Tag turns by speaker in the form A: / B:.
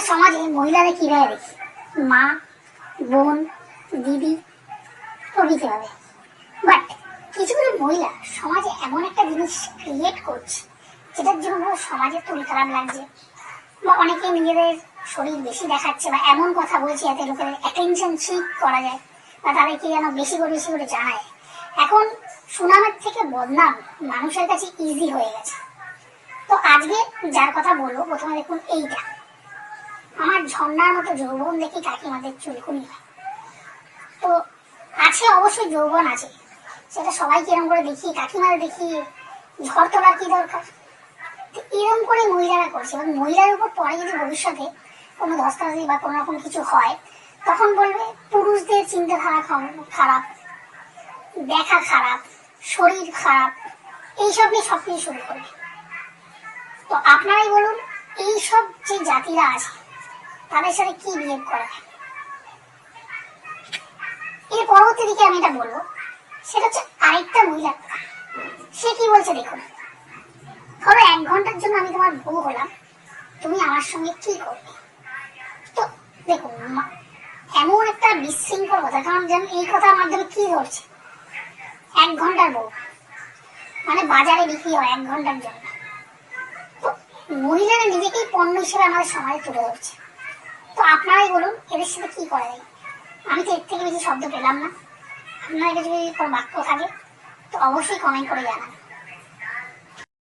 A: আমরা সমাজে মহিলাদের কীভাবে দেখি? মা, বোন, দিদি প্রভৃতি ভাবে বাট কিছু কিছু মহিলা সমাজে এমন একটা জিনিস ক্রিয়েট করছে, যেটার জন্য সমাজে তুল খারাপ লাগছে বা অনেকে নিজেদের শরীর বেশি দেখাচ্ছে বা এমন কথা বলছে যাতে লোকের অ্যাটেনশন ঠিক করা যায় বা তাদেরকে যেন বেশি করে বেশি করে জানায়। এখন সুনামের থেকে বদনাম মানুষের কাছে ইজি হয়ে গেছে। তো আজকে যার কথা বলব, প্রথমে দেখুন এইটা। আমার ঝর্ণার মতো যৌবন দেখি কাকিমাদের চুলকুনি হয়। তো আছে অবশ্যই যৌবন আছে। সেটা সবাই কিরম করে দেখি কাকিমাদের দেখি ঝড় তোলার কি দরকার? তো এরকম করে মহিলারা করছে। এবং মহিলার উপর পরে যদি ভবিষ্যতে কোনো ধস্তাধস্তি বা কোনো রকম কিছু হয়, তখন বলবে পুরুষদের চিন্তাধারা খারাপ দেখা খারাপ, শরীর খারাপ, এইসব নিয়ে সব কিছু শুরু করবে। তো আপনারাই বলুন, এইসব যে জাতিরা আছে তাদের সাথে কি বিহেভ করা? এর পরবর্তী দিকে আমি এটা বলব, সেটা হচ্ছে আরেকটা মহিলার সে কি বলছে দেখুন, ধরো এক ঘণ্টার জন্য আমি তোমার বউ হলাম, তুমি আমার সঙ্গে কি করবে? তো দেখুন এমন একটা বিশৃঙ্খল কথা, কারণ যেন এই কথার মাধ্যমে কি ধরছে এক ঘণ্টার বউ মানে বাজারে বিক্রি হয় এক ঘণ্টার জন্য। মহিলারা নিজেকেই পণ্য হিসেবে আমাদের সমাজে তুলে ধরছে। তো আপনারাই বলুন, এদের সাথে কি করা যায়? আমি তো এর থেকে বেশি শব্দ পেলাম না। আপনার কাছে যদি কোনো বাক্য থাকে, তো অবশ্যই কমেন্ট করে জানান।